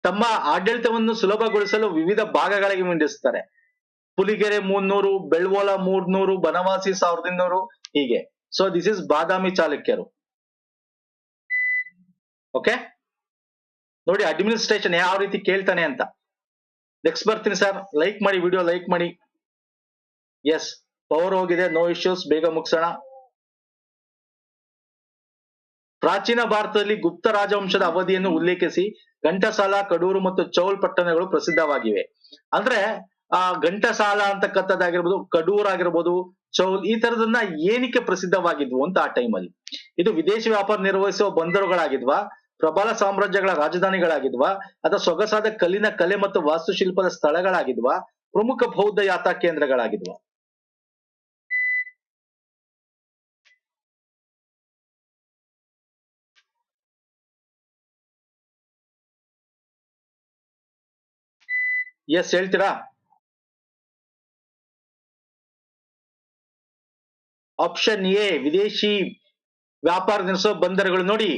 ತಮ್ಮ ಆಡಳಿತವನ್ನು ಸುಲಭಗೊಳಿಸಲು ವಿವಿಧ ಭಾಗಗಳಿಗೆ ವಿಂಡಿಸ್ತಾರೆ ಪುಲಿಗೆರೆ ಮುನ್ನೂರು ಬೆಳ್ವೋಲ ಮೂರ್ನೂರು, ಬನವಾಸಿ ಸಾವಿರದ ಇನ್ನೂರು ಹೀಗೆ. ಸೊ ದಿಸ್ ಇಸ್ ಬಾದಾಮಿ ಚಾಲುಕ್ಯರು. ಓಕೆ ನೋಡಿ ಅಡ್ಮಿನಿಸ್ಟ್ರೇಷನ್ ಯಾವ ರೀತಿ ಕೇಳ್ತಾನೆ ಅಂತ. ನೆಕ್ಸ್ಟ್ ಬರ್ತೀನಿ ಸರ್ ಲೈಕ್ ಮಾಡಿ ವಿಡಿಯೋ ಲೈಕ್ ಮಾಡಿ. ಎಸ್ ಪವರ್ ಹೋಗಿದೆ ನೋ ಇಶ್ಯೂಸ್ ಬೇಗ ಮುಗಿಸೋಣ. ಪ್ರಾಚೀನ ಭಾರತದಲ್ಲಿ ಗುಪ್ತ ರಾಜವಂಶದ ಅವಧಿಯನ್ನು ಉಲ್ಲೇಖಿಸಿ ಘಂಟಸಾಲ, ಕಡೂರು ಮತ್ತು ಚೌಲ್ ಪಟ್ಟಣಗಳು ಪ್ರಸಿದ್ಧವಾಗಿವೆ. ಅಂದ್ರೆ, ಆ ಘಂಟಸಾಲ ಅಂತಕ್ಕಂಥದ್ದಾಗಿರ್ಬೋದು, ಕಡೂರ್ ಆಗಿರ್ಬೋದು, ಚೌಲ್, ಈ ತರದನ್ನ ಏನಕ್ಕೆ ಪ್ರಸಿದ್ಧವಾಗಿದ್ವು ಅಂತ ಆ ಟೈಮಲ್ಲಿ ಇದು ವಿದೇಶಿ ವ್ಯಾಪಾರ ನಿರ್ವಹಿಸುವ ಬಂದರುಗಳಾಗಿದ್ವಾ? ಪ್ರಬಲ ಸಾಮ್ರಾಜ್ಯಗಳ ರಾಜಧಾನಿಗಳಾಗಿದ್ವಾ, ಅಥವಾ ಸೊಗಸಾದ ಕಲ್ಲಿನ ಕಲೆ ಮತ್ತು ವಾಸ್ತುಶಿಲ್ಪದ ಸ್ಥಳಗಳಾಗಿದ್ವಾ, ಪ್ರಮುಖ ಬೌದ್ಧ ಯಾತ್ರಾ ಕೇಂದ್ರಗಳಾಗಿದ್ವಾ. ಎಸ್, ಹೇಳ್ತೀರಾ? ಆಪ್ಷನ್ ಎ, ವಿದೇಶಿ ವ್ಯಾಪಾರ ನಡೆಸೋ ಬಂದರುಗಳು ನೋಡಿ.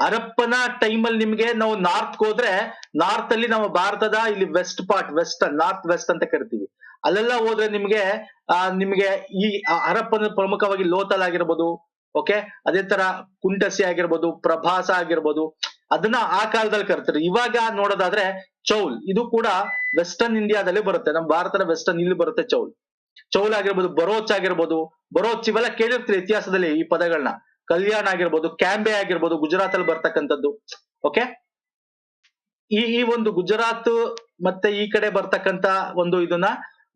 ಹರಪ್ಪನ ಟೈಮಲ್ಲಿ ನಿಮ್ಗೆ ನಾವು ನಾರ್ತ್ ಹೋದ್ರೆ ನಾರ್ತ್ ಅಲ್ಲಿ ನಾವು ಭಾರತದ ಇಲ್ಲಿ west part west north west ಅಂತ ಕರಿತೀವಿ. ಅಲ್ಲೆಲ್ಲ ಹೋದ್ರೆ ನಿಮ್ಗೆ, ಆ, ನಿಮ್ಗೆ ಈ ಹರಪ್ಪನ ಪ್ರಮುಖವಾಗಿ ಲೋತಲ್ ಆಗಿರ್ಬೋದು ಓಕೆ ಅದೇ ತರ ಕುಂಟಸಿ ಆಗಿರ್ಬೋದು, ಪ್ರಭಾಸ ಆಗಿರ್ಬೋದು, ಅದನ್ನ ಆ ಕಾಲದಲ್ಲಿ ಕರ್ತಾರೆ. ಇವಾಗ ನೋಡೋದಾದ್ರೆ ಚೌಲ್, ಇದು ಕೂಡ ವೆಸ್ಟರ್ನ್ ಇಂಡಿಯಾದಲ್ಲಿ ಬರುತ್ತೆ. ನಮ್ಮ ಭಾರತದ ವೆಸ್ಟರ್ನ್ ಇಲ್ಲಿ ಬರುತ್ತೆ ಚೌಲ್. ಚೌಲ್ ಆಗಿರ್ಬೋದು, ಬರೋಚ್ ಆಗಿರ್ಬೋದು, ಬರೋಚ್ ಇವೆಲ್ಲ ಕೇಳಿರ್ತೀರಿ ಇತಿಹಾಸದಲ್ಲಿ ಈ ಪದಗಳನ್ನ ಕಲ್ಯಾಣ ಆಗಿರ್ಬೋದು ಕ್ಯಾಂಬೆ ಆಗಿರ್ಬೋದು ಗುಜರಾತ್ ಅಲ್ಲಿ ಬರ್ತಕ್ಕಂಥದ್ದು ಓಕೆ ಈ ಈ ಒಂದು ಗುಜರಾತ್ ಮತ್ತೆ ಈ ಕಡೆ ಬರ್ತಕ್ಕಂತ ಒಂದು ಇದನ್ನ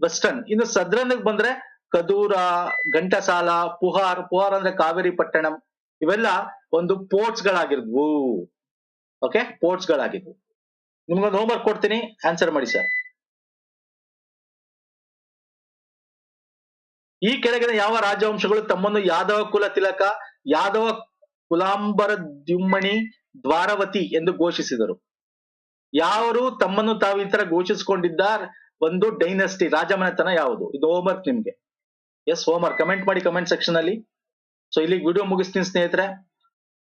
ವೆಸ್ಟರ್ನ್ ಇನ್ನು ಸದ್ರನ್ ಬಂದ್ರೆ ಕದೂರ, ಘಂಟಸಾಲ, ಪುಹಾರ್ ಪುಹಾರ್ ಅಂದ್ರೆ ಕಾವೇರಿ ಪಟ್ಟಣಂ, ಇವೆಲ್ಲ ಒಂದು ಪೋರ್ಟ್ಸ್ ಗಳಾಗಿದ್ವು ಓಕೆ ಪೋರ್ಟ್ಸ್ ಗಳಾಗಿದ್ವು. ನಿಮ್ಗೊಂದು ಹೋಮ್ವರ್ಕ್ ಕೊಡ್ತೀನಿ ಆನ್ಸರ್ ಮಾಡಿ ಸರ್ ಈ ಕೆಳಗಿನ ಯಾವ ರಾಜವಂಶಗಳು ತಮ್ಮನ್ನು ಯಾದವ ಕುಲ ತಿಲಕ ಯಾದವ ಕುಲಾಂಬರ ದ್ಯುಮ್ಮಣಿ ದ್ವಾರವತಿ ಎಂದು ಘೋಷಿಸಿದರು. ಯಾರು ತಮ್ಮನ್ನು ತಾವು ಈ ತರ ಘೋಷಿಸಿಕೊಂಡಿದ್ದ ಒಂದು ಡೈನಸ್ಟಿ ರಾಜಮನೆತನ ಯಾವುದು? ಇದು ಹೋಮ್ವರ್ಕ್ ನಿಮ್ಗೆ. ಎಸ್ ಹೋಮ್ವರ್ಕ್ ಕಮೆಂಟ್ ಮಾಡಿ ಕಮೆಂಟ್ ಸೆಕ್ಷನ್ ಅಲ್ಲಿ. ಸೊ ಇಲ್ಲಿ ವಿಡಿಯೋ ಮುಗಿಸ್ತೀನಿ ಸ್ನೇಹಿತರೆ.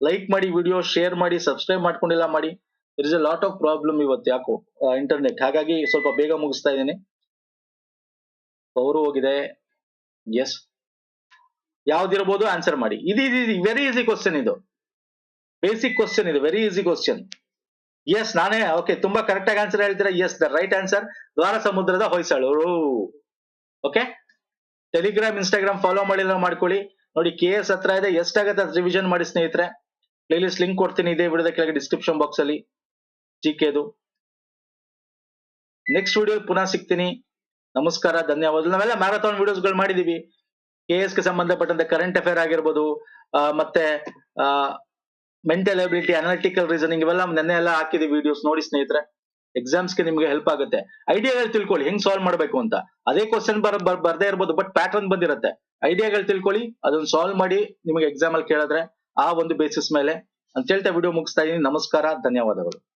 ಲೈಕ್ ಮಾಡಿ ವಿಡಿಯೋ ಶೇರ್ ಮಾಡಿ ಸಬ್ಸ್ಕ್ರೈಬ್ ಮಾಡ್ಕೊಂಡಿಲ್ಲ ಮಾಡಿ. ಇರ್ is a lot of problem ಇವತ್ತು ಯಾಕೋ ಇಂಟರ್ನೆಟ್ ಹಾಗಾಗಿ ಸ್ವಲ್ಪ ಬೇಗ ಮುಗಿಸ್ತಾ ಇದ್ದೀನಿ. ಅವರು ಹೋಗಿದೆ. ಎಸ್ ಯಾವ್ದಿರ್ಬೋದು ಆನ್ಸರ್ ಮಾಡಿ. ಇದು ವೆರಿ ಈಸಿ ಕ್ವಶನ್ ಇದು. ಬೇಸಿಕ್ ಕ್ವಶನ್ ಇದು ವೆರಿ ಈಸಿ ಕ್ವಶನ್ ಎಸ್ ನಾನೇ ಓಕೆ ತುಂಬಾ ಕರೆಕ್ಟ್ ಆಗಿ ಆನ್ಸರ್ ಹೇಳ್ತೀರಾ? ಎಸ್ ದ ರೈಟ್ ಆನ್ಸರ್ ದ್ವಾರ ಸಮುದ್ರದ ಹೊಯ್ಸಳು ಓಕೆ ಟೆಲಿಗ್ರಾಮ್ ಇನ್ಸ್ಟಾಗ್ರಾಮ್ ಫಾಲೋ ಮಾಡಿಲ್ಲ ಮಾಡ್ಕೊಳ್ಳಿ. ನೋಡಿ ಕೆ ಎಸ್ ಹತ್ರ ಇದೆ. ಎಷ್ಟಾಗತ್ತೆ ಅದು ರಿವಿಷನ್ ಮಾಡಿ, ಸ್ನೇಹಿತರೆ? ಪ್ಲೇಲಿಸ್ಟ್ ಲಿಂಕ್ ಕೊಡ್ತೀನಿ, ಇದೇ ವಿಡಿಯೋದ ಕೆಳಗೆ ಡಿಸ್ಕ್ರಿಪ್ಷನ್ ಬಾಕ್ಸ್ ಅಲ್ಲಿ. ಜಿ ಕೆದು ನೆಕ್ಸ್ಟ್ ವಿಡಿಯೋ ಪುನಃ ಸಿಗ್ತೀನಿ. ನಮಸ್ಕಾರ ಧನ್ಯವಾದ ನಾವೆಲ್ಲ ಮ್ಯಾರಥಾನ್ ವಿಡಿಯೋಸ್ಗಳು ಮಾಡಿದೀವಿ. ಕೆ ಎಸ್ಗೆ ಸಂಬಂಧಪಟ್ಟಂತೆ ಕರೆಂಟ್ ಅಫೇರ್ ಆಗಿರ್ಬೋದು ಮತ್ತೆ ಮೆಂಟಲ್ ಎಬಿಲಿಟಿ ಅನಾಲಿಟಿಕಲ್ ರೀಸನಿಂಗ್ ಇವೆಲ್ಲ ನೆನ್ನೆ ಎಲ್ಲ ಹಾಕಿದೀವಿ ವಿಡಿಯೋಸ್ ನೋಡಿ ಸ್ನೇಹಿತರೆ. ಎಕ್ಸಾಮ್ಸ್ಗೆ ನಿಮ್ಗೆ ಹೆಲ್ಪ್ ಆಗುತ್ತೆ. ಐಡಿಯಾಗಳು ತಿಳ್ಕೊಳ್ಳಿ, ಹೆಂಗ್ ಸಾಲ್ವ್ ಮಾಡ್ಬೇಕು ಅಂತ. ಅದೇ ಕ್ವಶನ್ ಬರ್, ಬರ್- ಬರ್ದೇ ಇರ್ಬೋದು ಬಟ್ ಪ್ಯಾಟರ್ನ್ ಬಂದಿರುತ್ತೆ. ಐಡಿಯಾಗಳು ತಿಳ್ಕೊಳ್ಳಿ, ಅದನ್ನ ಸಾಲ್ವ್ ಮಾಡಿ ನಿಮಗೆ ಎಕ್ಸಾಮ್ ಅಲ್ಲಿ ಕೇಳಿದ್ರೆ ಆ ಒಂದು ಬೇಸಿಸ್ ಮೇಲೆ. ಅಂತ ಹೇಳ್ತಾ ವಿಡಿಯೋ ಮುಗಿಸ್ತಾ ಇದೀನಿ ನಮಸ್ಕಾರ, ಧನ್ಯವಾದಗಳು.